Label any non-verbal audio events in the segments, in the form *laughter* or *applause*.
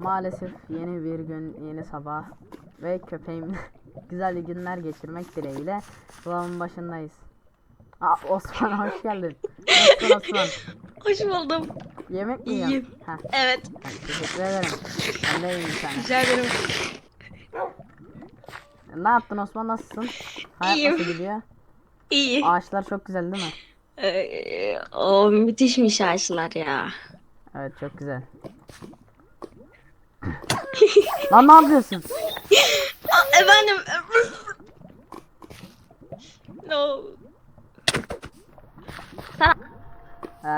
Maalesef yeni bir gün, yeni sabah ve köpeğimle *laughs* güzel günler geçirmek dileğiyle vlogun başındayız. Aa, Osman hoş geldin. Osman Osman. Hoş buldum. Yemek mi İyiyim. Heh, Evet. teşekkür ederim. Ben de iyiyim tane. Rica ederim. Ne yaptın Osman nasılsın? Hayat İyiyim. nasıl gidiyor? İyi. Ağaçlar çok güzel değil mi? Ee, o müthişmiş ağaçlar ya. Evet çok güzel. Lan ne yapıyorsun? Efendim. no. Ee,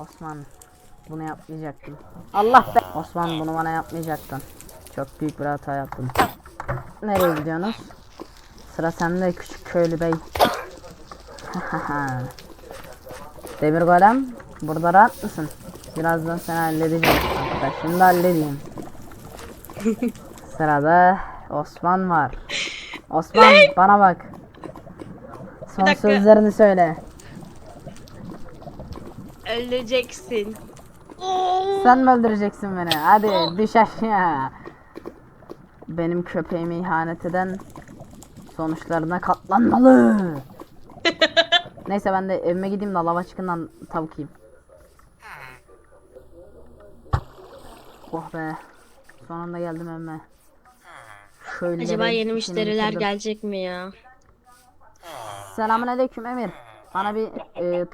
Osman bunu yapmayacaktın. Allah be. Osman bunu bana yapmayacaktın. Çok büyük bir hata yaptın. Nereye gidiyorsunuz? Sıra sende küçük köylü bey. *laughs* Demir golem burada rahat mısın? Birazdan seni halledeceğim arkadaş. Şimdi halledeyim. *laughs* Sırada Osman var. Osman bana bak. Son dakika. sözlerini söyle. Öleceksin. Sen mi öldüreceksin beni? Hadi düş aşağı. Benim köpeğime ihanet eden sonuçlarına katlanmalı. *laughs* Neyse ben de evime gideyim de lava çıkından tavuk yiyeyim. Oh be. Sonunda geldim evime. Şöyle Acaba yeni müşteriler bitirdim. gelecek mi ya? Selamünaleyküm Emir. Bana bir e,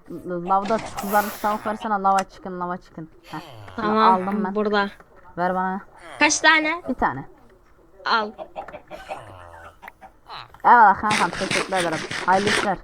lavda kızarmış tavuk versene lava çıkın lava çıkın. Heh, Tamam. Aldım ben. Burada. Ver bana Kaç tane? bir tane. Al. Eyvallah kankam teşekkür ederim. Hayırlı işler.